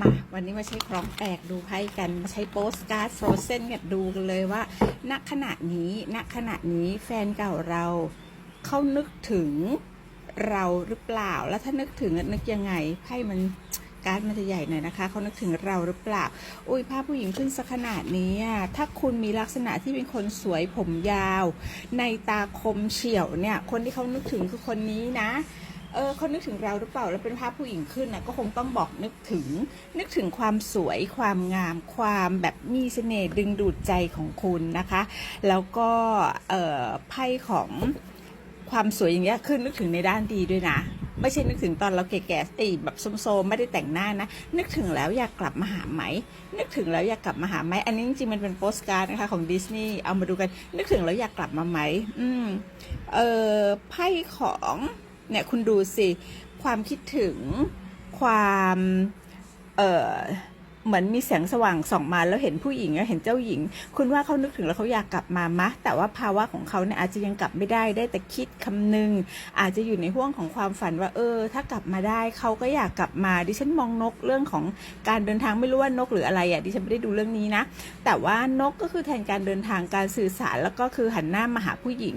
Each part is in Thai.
มาวันนี้มาใช้คล้องแปลกดูไพ่กันมาใช้โปสการ์ดโฟรเซนกันดูกันเลยว่า ณขณะนี้ณขณะนี้แฟนเก่าเราเขานึกถึงเราหรือเปล่า แล้วถ้านึกถึงนึกยังไงไพ่มันการ์ดมันจะใหญ่หน่อยนะคะเขานึกถึงเราหรือเปล่า อุ้ยภาพผู้หญิงขึ้นสักขนาดนี้ถ้าคุณมีลักษณะที่เป็นคนสวยผมยาว ในตาคมเฉียวเนี่ย คนที่เขานึกถึงคือคนนี้นะ เออเขานึกถึงเราหรือเปล่า แล้วเป็นภาพผู้หญิงขึ้นนะก็คงต้องบอกนึกถึง นึกถึงความสวย ความงาม ความแบบมีเสน่ห์ดึงดูดใจของคุณนะคะ แล้วก็เออไพ่ของความสวยอย่างเงี้ยขึ้นนึกถึงในด้านดีด้วยนะไม่ใช่นึกถึงตอนเราแก่ๆตีแบบโซมๆไม่ได้แต่งหน้านะ นึกถึงแล้วอยากกลับมาหาไหม นึกถึงแล้วอยากกลับมาหาไหม อันนี้จริงๆมันเป็นโปสการ์ดนะคะของดิสนีย์เอามาดูกัน นึกถึงแล้วอยากกลับมาไหม อืม เออไพ่ของ เนี่ยคุณดูสิ ความคิดถึงความ เออ เหมือนมีแสงสว่างส่องมาแล้วเห็นผู้หญิงอะเห็นเจ้าหญิง คุณว่าเขานึกถึงแล้วเขาอยากกลับมามะ แต่ว่าภาวะของเขาเนี่ยอาจจะยังกลับไม่ได้ได้แต่คิดคำนึง อาจจะอยู่ในห่วงของความฝันว่าเออ ถ้ากลับมาได้เขาก็อยากกลับมาดิฉันมองนกเรื่องของการเดินทางไม่รู้ว่านกหรืออะไรอะดิฉันไม่ได้ดูเรื่องนี้นะ แต่ว่านกก็คือแทนการเดินทางการสื่อสารแล้วก็คือหันหน้ามาหาผู้หญิง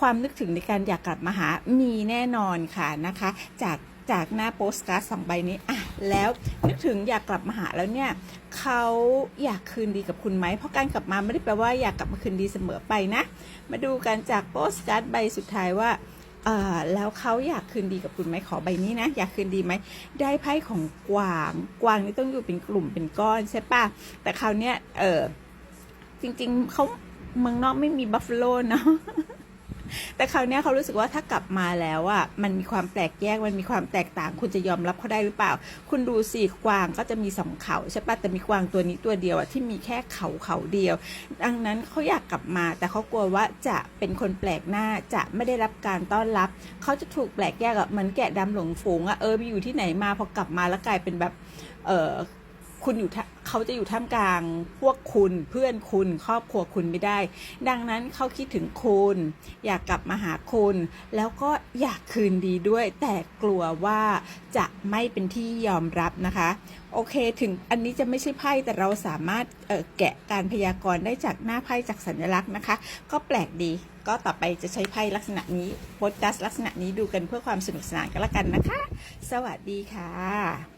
ความนึกถึงในการอยากกลับมาหามีแน่นอนค่ะนะคะ จากจากหน้าโปสการ์ดสองใบนี้อะ แล้วนึกถึงอยากกลับมาหาแล้วเนี่ยเขาอยากคืนดีกับคุณไหม เพราะการกลับมาไม่ได้แปลว่าอยากกลับมาคืนดีเสมอไปนะ มาดูกันจากโปสการ์ดใบสุดท้ายว่าแล้วเขาอยากคืนดีกับคุณไหมขอใบนี้นะ อยากคืนดีไหม ได้ไพ่ของกวาง กวางนี่ต้องอยู่เป็นกลุ่มเป็นก้อนใช่ปะแต่คราวเนี้ยเออจริงๆเขาเมืองนอกไม่มีบัฟฟาโลเนาะ แต่คราวนี้เขารู้สึกว่าถ้ากลับมาแล้วอะมันมีความแปลกแยกมันมีความแตกต่าง คุณจะยอมรับเขาได้หรือเปล่า คุณดูสิกวางก็จะมีสองเขาใช่ปะแต่มีกวางตัวนี้ตัวเดียวอะที่มีแค่เขาเขาเดียว ดังนั้นเขาอยากกลับมา แต่เขากลัวว่าจะเป็นคนแปลกหน้าจะไม่ได้รับการต้อนรับ เขาจะถูกแปลกแยกอะเหมือนแกะดำหลงฝูงอะเออไปอยู่ที่ไหนมาพอกลับมาแล้วกลายเป็นแบบเออ คุณอยู่เขาจะอยู่ท่ามกลางพวกคุณเพื่อนคุณครอบครัวคุณไม่ได้ ดังนั้นเขาคิดถึงคุณ อยากกลับมาหาคุณ แล้วก็อยากคืนดีด้วย แต่กลัวว่าจะไม่เป็นที่ยอมรับนะคะ โอเคถึงอันนี้จะไม่ใช่ไพ่แต่เราสามารถแกะการพยากรณ์ได้จากหน้าไพ่จากสัญลักษณ์นะคะ ก็แปลกดี ก็ต่อไปจะใช้ไพ่ลักษณะนี้โพสต์ลักษณะนี้ดูกันเพื่อความสนุกสนานกันละกันนะคะ สวัสดีค่ะ